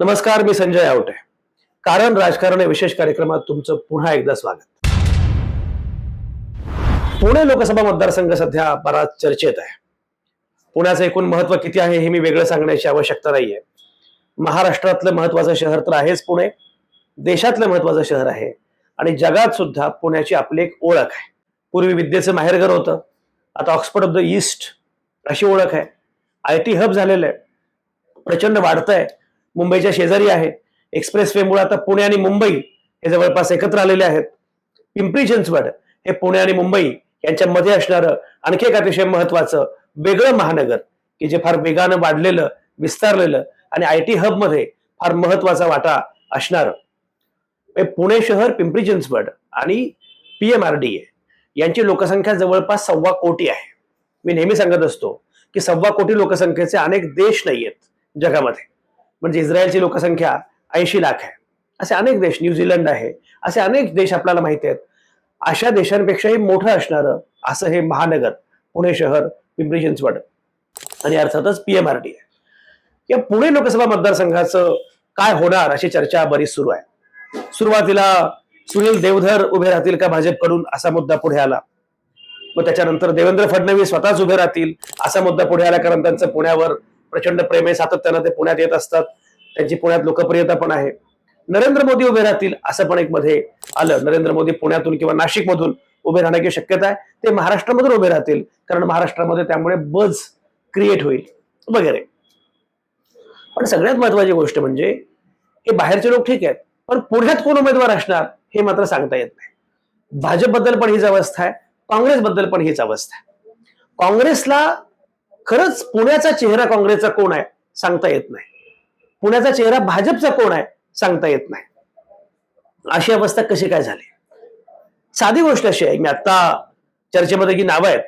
नमस्कार मी संजय आवटे. कारण राजकारण या विशेष कार्यक्रमात तुमचं पुन्हा एकदा स्वागत. पुणे लोकसभा मतदारसंघ सध्या बराच चर्चेत आहे. पुण्याचं एकूण महत्त्व किती आहे हे मी वेगळं सांगण्याची आवश्यकता नाहीये. महाराष्ट्रातलं महत्वाचं शहर तर आहेच पुणे. देशातलं महत्वाचं शहर आहे. आणि जगात सुद्धा पुण्याची आपली एक ओळख आहे. पूर्वी विद्येचं माहेरघर होतं. आता ऑक्सफर्ड ऑफ द ईस्ट अशी ओळख आहे. आय टी हब झालेलं आहे. प्रचंड वाढतंय. मुंबईच्या शेजारी आहे. एक्सप्रेस वेमुळे आता पुणे आणि मुंबई हे जवळपास एकत्र आलेले आहेत. पिंपरी चिंचवड हे पुणे आणि मुंबई यांच्यामध्ये असणारं आणखी एक अतिशय महत्वाचं वेगळं महानगर की जे फार वेगानं वाढलेलं विस्तारलेलं आणि आय टी हबमध्ये फार महत्त्वाचा वाटा असणार. पुणे शहर पिंपरी चिंचवड आणि P M R D A यांची लोकसंख्या जवळपास सव्वा कोटी आहे. मी नेहमी सांगत असतो की सव्वा कोटी लोकसंख्येचे अनेक देश नाही आहेत जगामध्ये. म्हणजे इस्रायलची लोकसंख्या ऐंशी लाख आहे. असे अनेक देश न्यूझीलंड आहे. असे अनेक देश आपल्याला माहिती आहेत. अशा देशांपेक्षाही मोठं असणारं असं हे महानगर पुणे शहर पिंपरी चिंचवड. आणि अर्थातच पी एम आर डी आहे. या पुणे लोकसभा मतदारसंघाचं काय होणार अशी चर्चा बरीच सुरू आहे. सुरुवातीला सुनील देवधर उभे राहतील का भाजपकडून असा मुद्दा पुढे आला. मग त्याच्यानंतर देवेंद्र फडणवीस स्वतःच उभे राहतील असा मुद्दा पुढे आला कारण त्यांचं पुण्यावर प्रचंड प्रेम आहे सातत्यानं ते पुण्यात येत असतात. त्यांची पुण्यात लोकप्रियता पण आहे. नरेंद्र मोदी उभे राहतील असं पण एक मध्ये आलं. नरेंद्र मोदी पुण्यातून किंवा नाशिकमधून उभे राहण्याची शक्यता आहे. ते महाराष्ट्रामधून उभे राहतील. कारण महाराष्ट्रामध्ये त्यामुळे बज क्रिएट होईल वगैरे. पण सगळ्यात महत्वाची गोष्ट म्हणजे हे बाहेरचे लोक ठीक आहेत पण पुण्यात कोण उमेदवार असणार हे मात्र सांगता येत नाही. भाजपबद्दल पण हीच अवस्था आहे. काँग्रेसबद्दल पण हीच अवस्था आहे. काँग्रेसला खरंच पुण्याचा चेहरा काँग्रेसचा कोण आहे सांगता येत नाही. पुण्याचा चेहरा भाजपचा कोण आहे सांगता येत नाही. अशी अवस्था कशी काय झाली? साधी गोष्ट अशी आहे मी आत्ता चर्चेमध्ये जी नावं आहेत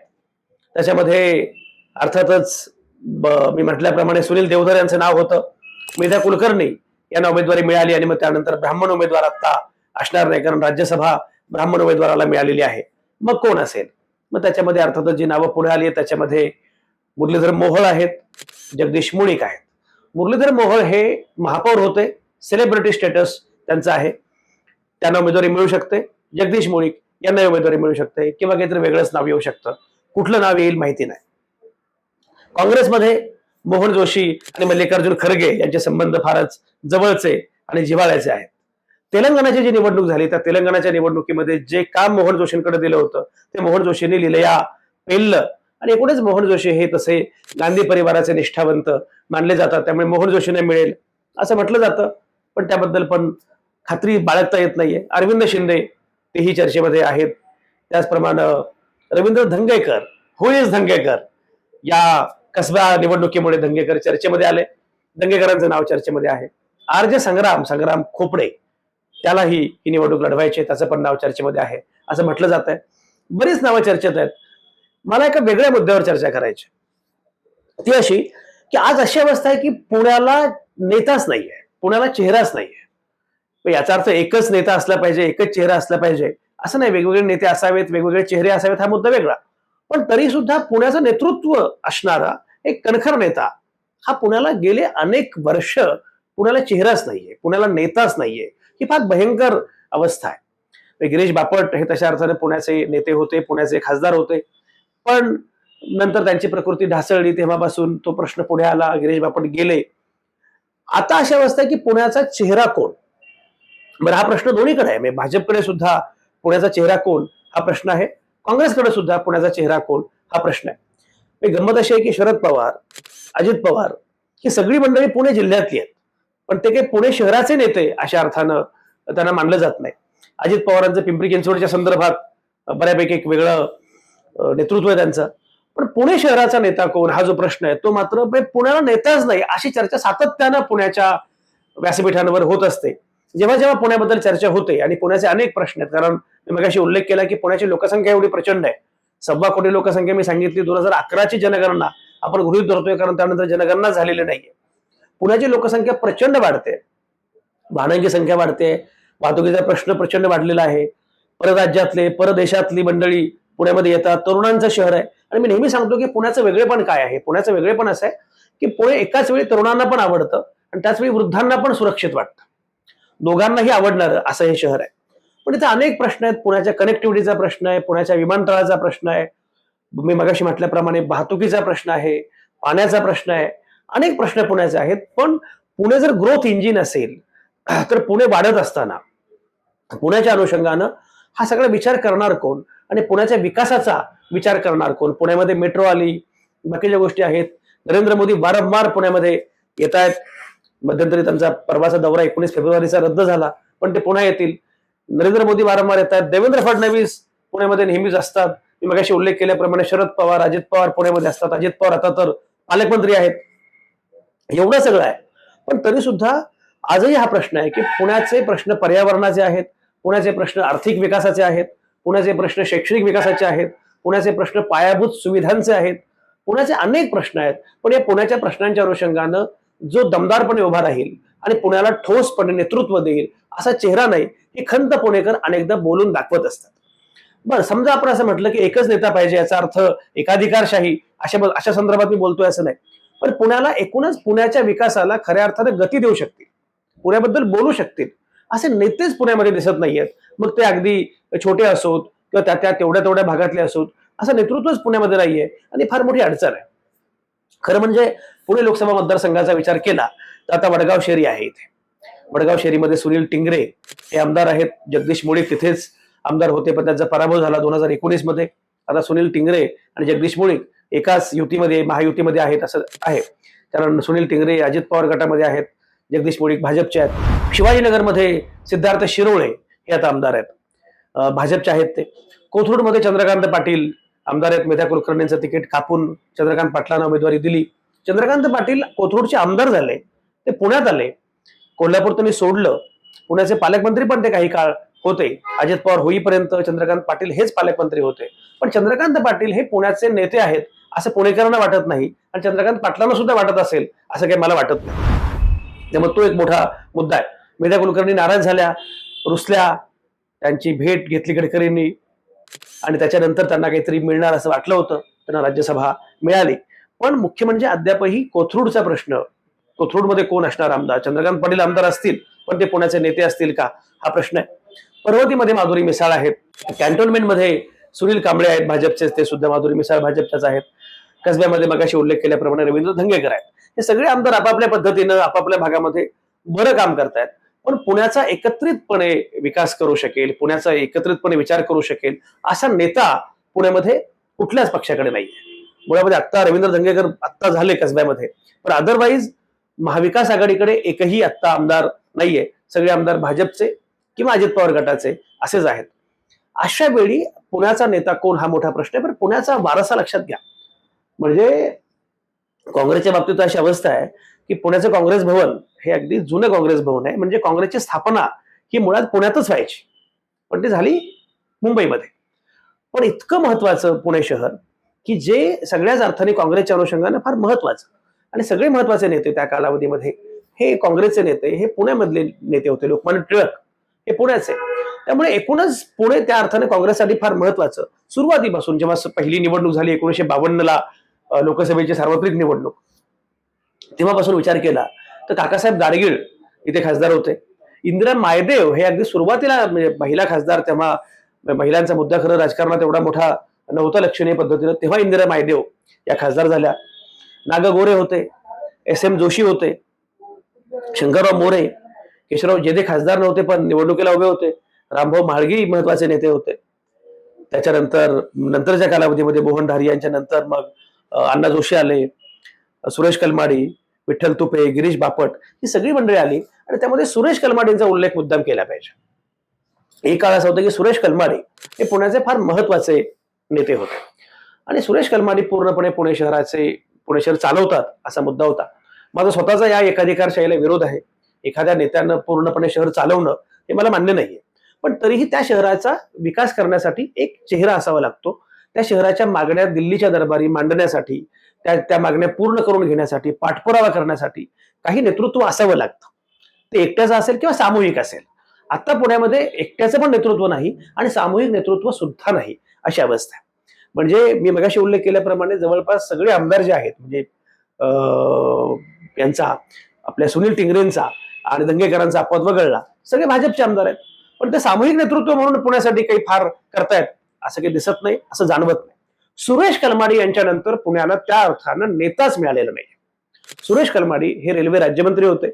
त्याच्यामध्ये अर्थातच ब- मी म्हटल्याप्रमाणे सुनील देवधर यांचं नाव होतं मेधा कुलकर्णी यांना उमेदवारी मिळाली आणि मग त्यानंतर ब्राह्मण उमेदवार आत्ता असणार नाही कारण राज्यसभा ब्राह्मण उमेदवाराला मिळालेली आहे. मग कोण असेल? मग त्याच्यामध्ये अर्थातच जी नावं पुढे आली आहेत त्याच्यामध्ये मुरलीधर मोहोळ आहेत जगदीश मुळीक आहेत. मुरलीधर मोहोळ हे महापौर होते. सेलिब्रिटी स्टेटस त्यांचं आहे. त्यांना उमेदवारी मिळू शकते. जगदीश मुळीक यांना उमेदवारी मिळू शकते किंवा काहीतरी वेगळंच नाव येऊ शकतं. कुठलं नाव येईल माहिती नाही. काँग्रेसमध्ये मोहन जोशी आणि मल्लिकार्जुन खरगे यांचे संबंध फारच जवळचे आणि जिव्हाळ्याचे आहेत. तेलंगणाची जी निवडणूक झाली त्या तेलंगणाच्या निवडणुकीमध्ये जे काम मोहन जोशींकडे दिलं होतं ते मोहन जोशींनी लिलया पेललं आणि एकूणच मोहन जोशी हे तसे गांधी परिवाराचे निष्ठावंत मानले जातात. त्यामुळे मोहन जोशीने मिळेल असं म्हटलं जातं. पण त्याबद्दल पण खात्री बाळगता येत नाहीये. अरविंद शिंदे तेही चर्चेमध्ये आहेत. त्याचप्रमाणे रवींद्र धंगेकर हो हु इज धंगेकर या कसबा निवडणुकीमुळे धंगेकर चर्चेमध्ये आले. दंगेकरांचं नाव चर्चेमध्ये आहे. आर जे संग्राम संग्राम खोपडे त्यालाही ही निवडणूक लढवायची त्याचं पण नाव चर्चेमध्ये आहे. असं म्हटलं जात आहे बरीच नावं चर्चेत आहेत. मला एका वेगळ्या मुद्द्यावर चर्चा करायची. ती अशी की आज अशी अवस्था आहे की पुण्याला नेताच नाहीये. पुण्याला चेहराच नाहीये. याचा अर्थ एकच नेता असला पाहिजे एकच चेहरा असला पाहिजे. असं नाही वेगवेगळे नेते असावेत वेगवेगळे चेहरे असावेत हा मुद्दा वेगळा. पण तरी सुद्धा पुण्याचं नेतृत्व असणारा एक कणखर नेता हा पुण्याला गेले अनेक वर्ष पुण्याला चेहराच नाहीये पुण्याला नेताच नाहीये. ही फार भयंकर अवस्था आहे. गिरीश बापट हे तशा अर्थाने पुण्याचे नेते होते पुण्याचे खासदार होते. पण नंतर त्यांची प्रकृती ढासळली तेव्हापासून तो प्रश्न पुढे आला गिरीश बापट गेले. आता अशी अवस्था आहे की पुण्याचा चेहरा कोण? बरं हा प्रश्न दोन्हीकडे आहे. म्हणजे भाजपकडे सुद्धा पुण्याचा चेहरा कोण? हा प्रश्न आहे. काँग्रेसकडे सुद्धा पुण्याचा चेहरा कोण? हा प्रश्न आहे. गंमत अशी आहे की शरद पवार अजित पवार ही सगळी मंडळी पुणे जिल्ह्यातली आहेत. पण ते काही पुणे शहराचे नेते अशा अर्थानं त्यांना मानलं जात नाही. अजित पवारांचं पिंपरी चिंचवडच्या संदर्भात बऱ्यापैकी एक वेगळं नेतृत्व आहे त्यांचं. पण पुणे शहराचा नेता कोण? हा जो प्रश्न आहे तो मात्र म्हणजे पुण्याला नेताच नाही अशी चर्चा सातत्यानं पुण्याच्या व्यासपीठांवर होत असते. जेव्हा जेव्हा पुण्याबद्दल चर्चा होते आणि पुण्याचे अनेक प्रश्न आहेत कारण मी मगाशी उल्लेख केला की पुण्याची लोकसंख्या एवढी प्रचंड आहे. सव्वा कोटी लोकसंख्या मी सांगितली दोन हजार अकराची जनगणना आपण गृहित धरतोय कारण त्यानंतर जनगणना झालेली नाहीये. पुण्याची लोकसंख्या प्रचंड वाढते. वाहनांची संख्या वाढते. वाहतुकीचा प्रश्न प्रचंड वाढलेला आहे. परराज्यातले परदेशातली मंडळी पुण्यामध्ये येतात. तरुणांचं शहर आहे. आणि मी नेहमी सांगतो की पुण्याचं वेगळेपण काय आहे? पुण्याचं वेगळेपण असं आहे की पुणे एकाच वेळी तरुणांना पण आवडतं आणि त्याच वेळी वृद्धांना पण सुरक्षित वाटतं. दोघांनाही आवडणारं असं हे शहर आहे. पण इथे अनेक प्रश्न आहेत. पुण्याच्या कनेक्टिव्हिटीचा प्रश्न आहे. पुण्याच्या विमानतळाचा प्रश्न आहे. मी मगाशी म्हटल्याप्रमाणे वाहतुकीचा प्रश्न आहे. पाण्याचा प्रश्न आहे. अनेक प्रश्न पुण्याचे आहेत. पण पुणे जर ग्रोथ इंजिन असेल तर पुणे वाढत असताना पुण्याच्या अनुषंगानं हा सगळा विचार करणार कोण? आणि पुण्याच्या विकासाचा विचार करणार कोण? पुण्यामध्ये मेट्रो आली बाकीच्या गोष्टी आहेत. नरेंद्र मोदी वारंवार पुण्यामध्ये येत आहेत मध्यंतरी त्यांचा परवाचा दौरा एकोणीस फेब्रुवारीचा रद्द झाला पण ते पुन्हा येतील. नरेंद्र मोदी वारंवार येत आहेत देवेंद्र फडणवीस पुण्यामध्ये नेहमीच असतात. मी मगाशी उल्लेख केल्याप्रमाणे शरद पवार अजित पवार पुण्यामध्ये असतात. अजित पवार आता तर पालकमंत्री आहेत. एवढं सगळं आहे. पण तरी सुद्धा आजही हा प्रश्न आहे की पुण्याचे प्रश्न पर्यावरणाचे आहेत. पुण्याचे प्रश्न आर्थिक विकासाचे आहेत पुण्याचे प्रश्न शैक्षणिक विकासाचे आहेत पुण्याचे प्रश्न पायाभूत सुविधांचे आहेत पुण्याचे अनेक प्रश्न आहेत. पण या पुण्याच्या प्रश्नांच्या अनुषंगानं जो दमदारपणे उभा राहील आणि पुण्याला ठोसपणे नेतृत्व देईल असा चेहरा नाही ही खंत पुणेकर अनेकदा बोलून दाखवत असतात. बरं समजा आपण असं म्हटलं की एकच नेता पाहिजे याचा अर्थ एकाधिकारशाही अशा अशा संदर्भात मी बोलतोय असं नाही. पण पुण्याला एकूणच पुण्याच्या विकासाला खऱ्या अर्थाने गती देऊ शकतील. पुण्याबद्दल बोलू शकतील. असे नेतेच पुण्यामध्ये दिसत नाहीयेत. मग ते अगदी छोटे असोत किंवा त्या त्या तेवढ्या तेवढ्या भागातले असोत असं नेतृत्वच पुण्यामध्ये नाहीये आणि फार मोठी अडचण आहे. खरं म्हणजे पुणे लोकसभा मतदारसंघाचा विचार केला तर आता वडगाव शेरी आहे इथे. वडगाव शेरीमध्ये सुनील टिंगरे हे आमदार आहेत. जगदीश मुळे तिथेच आमदार होते पण त्यांचा पराभव झाला दोन हजार एकोणीसमध्ये. आता सुनील टिंगरे आणि जगदीश मुळीक एकाच युतीमध्ये महायुतीमध्ये आहेत असं आहे. कारण सुनील टिंगरे अजित पवार गटामध्ये आहेत. जगदीश मुळीक भाजपचे आहेत. शिवाजीनगरमध्ये सिद्धार्थ शिरोळे हे आता आमदार आहेत. भाजपचे आहेत ते. कोथरूडमध्ये चंद्रकांत पाटील आमदार आहेत. मेधा कुलकर्णींचं तिकीट कापून चंद्रकांत पाटलांना उमेदवारी दिली. चंद्रकांत पाटील कोथरूडचे आमदार झाले. ते पुण्यात आले. कोल्हापूर त्यांनी सोडलं. पुण्याचे पालकमंत्री पण ते काही काळ होते. अजित पवार होईपर्यंत चंद्रकांत पाटील हेच पालकमंत्री होते. पण चंद्रकांत पाटील हे पुण्याचे नेते आहेत असं पुणेकरांना वाटत नाही. आणि चंद्रकांत पाटलांना सुद्धा वाटत असेल असं काही मला वाटत नाही. त्यामुळे तो एक मोठा मुद्दा आहे. मेधा कुलकर्णी नाराज झाल्या रुसल्या त्यांची भेट घेतली गडकरींनी आणि त्याच्यानंतर त्यांना काहीतरी मिळणार असं वाटलं होतं त्यांना राज्यसभा मिळाली. पण मुख्य म्हणजे अद्यापही कोथरूडचा प्रश्न कोथरूडमध्ये कोण असणार आमदार? चंद्रकांत पाटील आमदार असतील पण ते पुण्याचे नेते असतील का? हा प्रश्न आहे. पर्वतीमध्ये माधुरी मिसाळ आहेत. कॅन्टोन्मेंटमध्ये सुनील कांबळे आहेत भाजपचे ते सुद्धा माधुरी मिसाळ भाजपच्याच आहेत. कसब्यामध्ये मगाशी उल्लेख केल्याप्रमाणे रवींद्र धंगेकर आहेत. हे सगळे आमदार आपापल्या पद्धतीनं आपापल्या भागामध्ये बरं काम करतायत. पण पुण्याचा एकत्रितपणे विकास करू शकेल पुण्याचा एकत्रितपणे विचार करू शकेल असा नेता पुण्यामध्ये कुठल्याच पक्षाकडे नाहीये. मुळामध्ये आत्ता रवींद्र धंगेकर आत्ता झाले कसब्यामध्ये पण अदरवाईज महाविकास आघाडीकडे एकही आत्ता आमदार नाहीये. सगळे आमदार भाजपचे किंवा अजित पवार गटाचे असेच आहेत. अशा वेळी पुण्याचा नेता कोण हा मोठा प्रश्न आहे? पण पुण्याचा वारसा लक्षात घ्या. म्हणजे काँग्रेसच्या बाबतीत अशी अवस्था आहे की पुण्याचं काँग्रेस भवन हे अगदी जुनं काँग्रेस भवन आहे. म्हणजे काँग्रेसची स्थापना ही मुळात पुण्यातच व्हायची. पण ती झाली मुंबईमध्ये. पण इतकं महत्वाचं पुणे शहर की जे सगळ्याच अर्थाने काँग्रेसच्या अनुषंगाने फार महत्वाचं. आणि सगळे महत्त्वाचे नेते त्या कालावधीमध्ये हे काँग्रेसचे नेते हे पुण्यामधले नेते होते लोकमान्य टिळक हे पुण्याचे. त्यामुळे एकूणच पुणे त्या अर्थाने काँग्रेससाठी फार महत्वाचं. सुरुवातीपासून जेव्हा पहिली निवडणूक झाली एकोणीशे बावन्नला लोकसभेची सार्वत्रिक निवडणूक. तेव्हापासून विचार केला तर काकासाहेब गाडगीळ इथे खासदार होते. इंदिरा मायदेव हे अगदी सुरुवातीला म्हणजे महिला खासदार तेव्हा महिलांचा मुद्दा खरं राजकारणात एवढा मोठा नव्हता लक्षणीय पद्धतीनं तेव्हा इंदिरा मायदेव या खासदार झाल्या. नाग गोरे होते एस एम जोशी होते शंकरराव मोरे केशवराव जेदे खासदार नव्हते पण निवडणुकीला उभे होते. रामभाऊ म्हाळगी महत्त्वाचे नेते होते. त्याच्यानंतर नंतरच्या कालावधीमध्ये मोहन धारी यांच्या नंतर मग अण्णा जोशी आले सुरेश कलमाडी विठ्ठल तुपे गिरीश बापट ही सगळी मंडळी आली आणि त्यामध्ये सुरेश कलमाडींचा उल्लेख मुद्दाम केला पाहिजे. एक काळ असा होता की सुरेश कलमाडी हे पुण्याचे फार महत्त्वाचे नेते होते. आणि सुरेश कलमाडी पूर्णपणे पुणे शहराचे पुणे शहर चालवतात असा मुद्दा होता. माझा स्वतःचा या एकाधिकारशाहीला विरोध आहे. एखाद्या नेत्यानं पूर्णपणे शहर चालवणं हे मला मान्य नाहीये. पण तरीही त्या शहराचा विकास करण्यासाठी एक चेहरा असावा लागतो. त्या शहराच्या मागण्या दिल्लीच्या दरबारी मांडण्यासाठी त्या त्या मागण्या पूर्ण करून घेण्यासाठी पाठपुरावा करण्यासाठी काही नेतृत्व असावं लागतं. ते एकट्याचं असेल किंवा सामूहिक असेल. आता पुण्यामध्ये एकट्याचं पण नेतृत्व नाही आणि सामूहिक नेतृत्व सुद्धा नाही अशी अवस्था आहे. म्हणजे मी मगाशी उल्लेख केल्याप्रमाणे जवळपास सगळे आमदार जे आहेत म्हणजे यांचा आपल्या सुनील टिंगरेंचा आणि दंगेकरांचा अपवाद वगळला सगळे भाजपचे आमदार आहेत. पण ते सामूहिक नेतृत्व म्हणून पुण्यासाठी काही फार करतायत. असं काही दिसत नाही असं जाणवत नाही. सुरेश कलमाडी यांच्यानंतर पुण्याला त्या अर्थानं नेताच मिळालेला नाही सुरेश कलमाडी हे रेल्वे राज्यमंत्री होते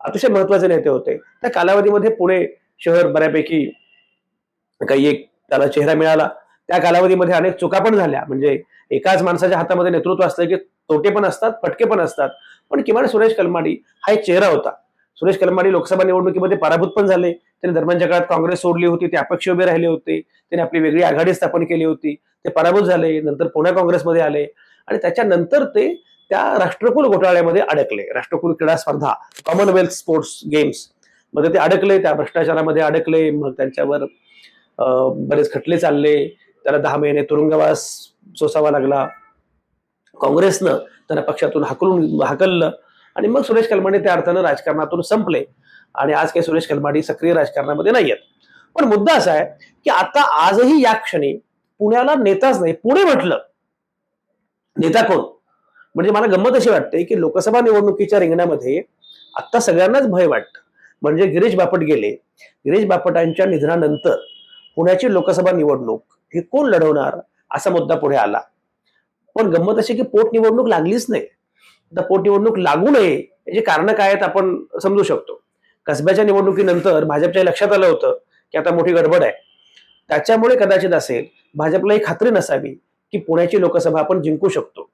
अतिशय महत्त्वाचे नेते होते. त्या कालावधीमध्ये पुणे शहर बऱ्यापैकी काही एक त्याला चेहरा मिळाला. त्या कालावधीमध्ये अनेक चुका पण झाल्या. म्हणजे एकाच माणसाच्या हातामध्ये नेतृत्व असलं की तोटे पण असतात फटके पण असतात. पण किमान सुरेश कलमाडी हा एक चेहरा होता. सुरेश कलमाडी लोकसभा निवडणुकीमध्ये पराभूत पण झाले. त्यांनी दरम्यानच्या काळात काँग्रेस सोडली होती ते अपक्ष उभे राहिले होते त्यांनी आपली वेगळी आघाडी स्थापन केली होती ते पराभूत झाले नंतर पुण्या काँग्रेसमध्ये आले आणि त्याच्यानंतर ते त्या राष्ट्रकुल घोटाळ्यामध्ये अडकले. राष्ट्रकुल क्रीडा स्पर्धा कॉमनवेल्थ स्पोर्ट्स गेम्समध्ये ते अडकले त्या भ्रष्टाचारामध्ये अडकले मग त्यांच्यावर अं, बरेच खटले चालले त्याला दहा महिने तुरुंगवास सोसावा लागला. काँग्रेसनं त्यांना पक्षातून हाकलून हाकललं आणि मग सुरेश कलमाने त्या अर्थानं राजकारणातून संपले. आणि आज काही सुरेश कलमाडी सक्रिय राजकारणामध्ये नाही आहेत पण मुद्दा असा आहे की आता आजही या क्षणी पुण्याला नेताच नाही पुणे म्हटलं. नेता कोण? म्हणजे मला गंमत अशी वाटते की लोकसभा निवडणुकीच्या रिंगणामध्ये आता सगळ्यांनाच भय वाटतं. म्हणजे गिरीश बापट गेले. गिरीश बापटांच्या निधनानंतर पुण्याची लोकसभा निवडणूक ही कोण लढवणार असा मुद्दा पुढे आला. पण गंमत अशी की पोटनिवडणूक लागलीच नाही. आता पोटनिवडणूक लागू नये याची कारण काय आहेत आपण समजू शकतो. कसब्याच्या निवडणुकीनंतर भाजपच्या लक्षात आलं होतं की आता मोठी गडबड आहे. त्याच्यामुळे कदाचित असेल भाजपला ही खात्री नसावी की पुण्याची लोकसभा आपण जिंकू शकतो.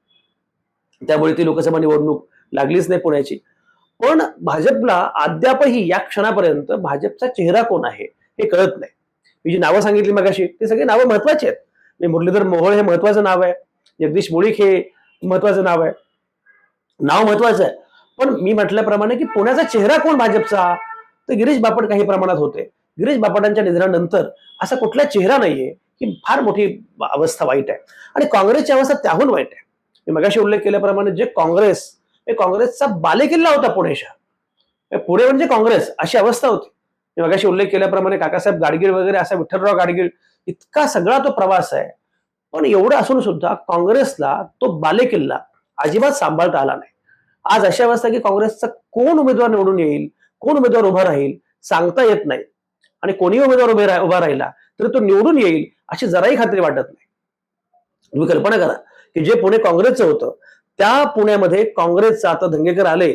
त्यामुळे ती लोकसभा निवडणूक लागलीच नाही पुण्याची. पण भाजपला अद्यापही या क्षणापर्यंत भाजपचा चेहरा कोण आहे हे कळत नाही. मी जी नावं सांगितली मगाशी ती सगळी नावं महत्वाची आहेत. मी मुरलीधर मोहोळ हे महत्वाचं नाव आहे. जगदीश मुळीक हे महत्वाचं नाव आहे. नाव महत्वाचं आहे. पण मी म्हटल्याप्रमाणे की पुण्याचा चेहरा कोण भाजपचा? तर गिरीश बापट काही प्रमाणात होते. गिरीश बापटांच्या निधनानंतर असा कुठला चेहरा नाहीये ही फार मोठी अवस्था वाईट आहे. आणि काँग्रेसची अवस्था त्याहून वाईट आहे. मी मगाशी उल्लेख केल्याप्रमाणे जे काँग्रेस हे काँग्रेसचा बालेकिल्ला होता पुणे शहर पुणे म्हणजे काँग्रेस अशी अवस्था होती. मी मगाशी उल्लेख केल्याप्रमाणे काकासाहेब गाडगीळ वगैरे असा विठ्ठलराव गाडगीळ इतका सगळा तो प्रवास आहे. पण एवढं असून सुद्धा काँग्रेसला तो बालेकिल्ला अजिबात सांभाळता आला नाही. आज अशी अवस्था की काँग्रेसचा कोण उमेदवार निवडून येईल? कोण उमेदवार उभा राहील? सांगता येत नाही. आणि कोणी उमेदवार उभे उभा राहिला तर तो निवडून येईल अशी जराही खात्री वाटत नाही. तुम्ही कल्पना करा की जे पुणे काँग्रेसचं होतं त्या पुण्यामध्ये काँग्रेसचा आता धंगेकर आले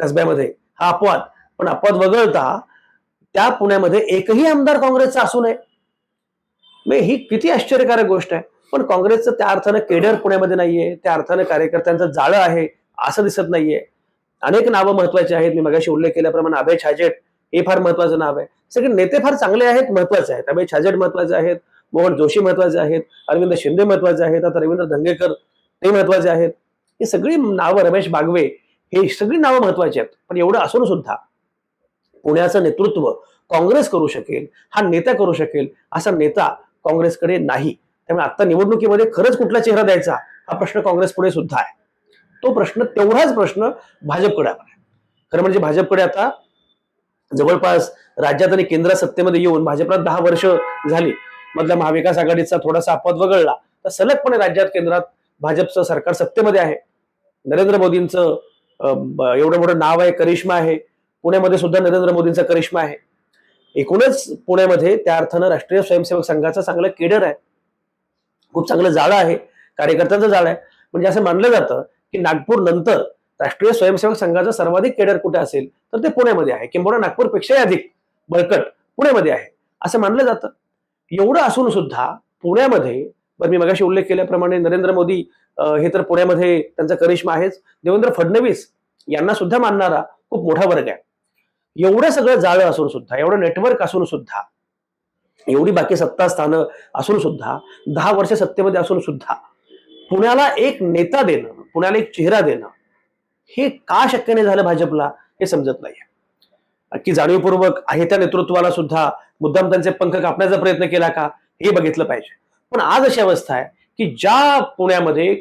कसब्यामध्ये. हा अपवाद. पण अपवाद वगळता त्या पुण्यामध्ये एकही आमदार काँग्रेसचा असू नये. म्हणजे ही किती आश्चर्यकारक गोष्ट आहे. पण काँग्रेसचं त्या अर्थानं केडर पुण्यामध्ये नाहीये त्या अर्थानं कार्यकर्त्यांचं जाळं आहे असं दिसत नाहीये. अनेक नावं महत्वाची आहेत. मी मगाशी उल्लेख केल्याप्रमाणे अभय छाजेट हे फार महत्वाचं नाव आहे. सगळे नेते फार चांगले आहेत महत्त्वाचे आहेत. अभय छाजेट महत्त्वाचे आहेत मोहन जोशी महत्त्वाचे आहेत अरविंद शिंदे महत्त्वाचे आहेत आता रवींद्र धंगेकर ते महत्त्वाचे आहेत. ही सगळी नावं रमेश बागवे हे सगळी नावं महत्वाची आहेत. पण एवढं असून सुद्धा पुण्याचं नेतृत्व काँग्रेस करू शकेल हा नेता करू शकेल असा नेता काँग्रेसकडे नाही. त्यामुळे आता निवडणुकीमध्ये खरंच कुठला चेहरा द्यायचा? हा प्रश्न काँग्रेस पुढे सुद्धा आहे. तो प्रश्न तेवढाच प्रश्न भाजपकडे आला. खरं म्हणजे भाजपकडे आता जवळपास राज्यात आणि केंद्र सत्तेमध्ये येऊन भाजपला दहा वर्ष झाली. मधल्या महाविकास आघाडीचा थोडासा अपवाद वगळला तर सलगपणे राज्यात केंद्रात भाजपचं सरकार सत्तेमध्ये आहे. नरेंद्र मोदींचं एवढं मोठं नाव आहे करिश्मा आहे. पुण्यामध्ये सुद्धा नरेंद्र मोदींचा करिश्मा आहे. एकूणच पुण्यामध्ये त्या अर्थानं राष्ट्रीय स्वयंसेवक संघाचं चांगलं केडर आहे. खूप चांगलं जाळं आहे. कार्यकर्त्यांचं जाळं आहे. म्हणजे असं मानलं जातं की नागपूर नंतर राष्ट्रीय स्वयंसेवक संघाचं सर्वाधिक केडर कुठे असेल तर ते पुण्यामध्ये आहे. किंबहुना नागपूरपेक्षाही अधिक बळकट पुण्यामध्ये आहे. असं मानलं जातं. एवढं असून सुद्धा पुण्यामध्ये बरं मी मगाशी उल्लेख केल्याप्रमाणे नरेंद्र मोदी अं, हे तर पुण्यामध्ये त्यांचा करिश्मा आहेच. देवेंद्र फडणवीस यांना सुद्धा मानणारा खूप मोठा वर्ग आहे. एवढं सगळं जाळं असून सुद्धा एवढं नेटवर्क असून सुद्धा एवढी बाकी सत्ता स्थानं असून सुद्धा दहा वर्ष सत्तेमध्ये असून सुद्धा पुण्याला एक नेता देणं पुण्याला एक चेहरा देणं हे का शक्य नाही झालं भाजपला हे समजत नाही की जाणीवपूर्वक आहे त्या नेतृत्वाला सुद्धा मुद्दाम त्यांचे पंख कापण्याचा प्रयत्न केला का हे बघितलं पाहिजे. पण आज अशी अवस्था आहे की ज्या पुण्यामध्ये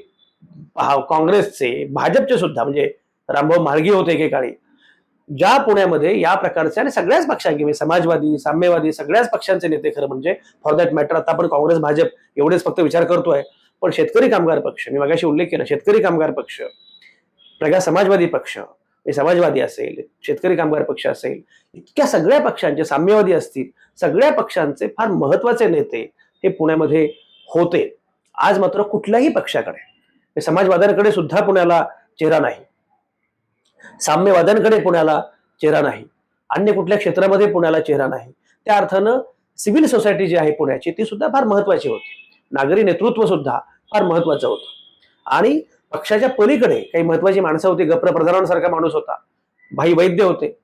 काँग्रेसचे भाजपचे सुद्धा म्हणजे रामभाऊ मार्गी होते एकेकाळी ज्या पुण्यामध्ये या प्रकारचे आणि सगळ्याच पक्षांचे म्हणजे समाजवादी साम्यवादी सगळ्याच पक्षांचे नेते खरं म्हणजे फॉर दॅट मॅटर आता आपण काँग्रेस भाजप एवढेच फक्त विचार करतोय पण शेतकरी कामगार पक्ष मी मगाशी उल्लेख केला शेतकरी कामगार पक्ष प्रगा समाजवादी पक्ष हे समाजवादी असेल शेतकरी कामगार पक्ष असेल इतक्या सगळ्या पक्षांचे साम्यवादी असतील सगळ्या पक्षांचे फार महत्त्वाचे नेते हे पुण्यामध्ये होते. आज मात्र कुठल्याही पक्षाकडे समाजवाद्यांकडे सुद्धा पुण्याला चेहरा नाही. साम्यवाद्यांकडे पुण्याला चेहरा नाही. अन्य कुठल्या क्षेत्रामध्ये पुण्याला चेहरा नाही. त्या अर्थानं सिव्हिल सोसायटी जी आहे पुण्याची ती सुद्धा फार महत्वाची होती. नागरी नेतृत्व सुद्धा फार महत्वाचं होतं. आणि पक्षाच्या पलीकडे काही महत्वाची माणसं होती गप्र प्रधानांसारखा माणूस होता भाई वैद्य होते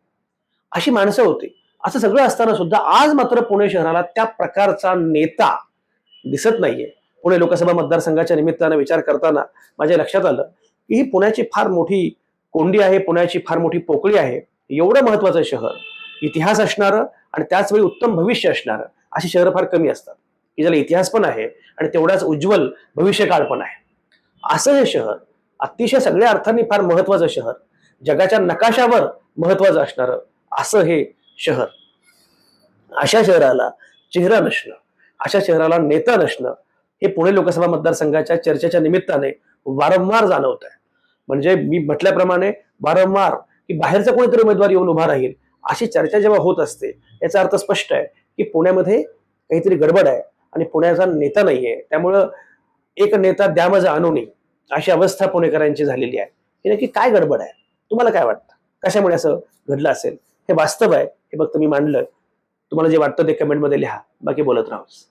अशी माणसं होती. असं सगळं असताना सुद्धा आज मात्र पुणे शहराला त्या प्रकारचा नेता दिसत नाहीये. पुणे लोकसभा मतदारसंघाच्या निमित्तानं विचार करताना माझ्या लक्षात आलं की ही पुण्याची फार मोठी कोंडी आहे पुण्याची फार मोठी पोकळी आहे. एवढं महत्वाचं शहर इतिहास असणारं आणि त्याच वेळी उत्तम भविष्य असणारं अशी शहरं फार कमी असतात. की ज्याला इतिहास पण आहे आणि तेवढाच उज्ज्वल भविष्यकाळ पण आहे. असं हे शहर अतिशय सगळ्या अर्थांनी फार महत्वाचं शहर जगाच्या नकाशावर महत्वाचं असणारं असं हे शहर. अशा शहराला चेहरा नसणं अशा शहराला नेता नसणं हे पुणे लोकसभा मतदारसंघाच्या चर्चेच्या निमित्ताने वारंवार जाणवत आहे म्हणजे मी म्हटल्याप्रमाणे वारंवार की बाहेरचा कोणीतरी उमेदवार येऊन उभा राहील अशी चर्चा जेव्हा होत असते याचा अर्थ स्पष्ट आहे की पुण्यामध्ये काहीतरी गडबड आहे. आणि पुण्याचा नेता नाहीये. त्यामुळं एक नेता द्या माझा अनुनी अशी अवस्था पुणेकरांची झालेली आहे. की नक्की काय गडबड आहे? तुम्हाला काय वाटतं? कशामुळे असं घडलं असेल? हे वास्तव आहे. हे फक्त मी मांडलं. तुम्हाला जे वाटतं ते कमेंटमध्ये लिहा. बाकी बोलत राहूस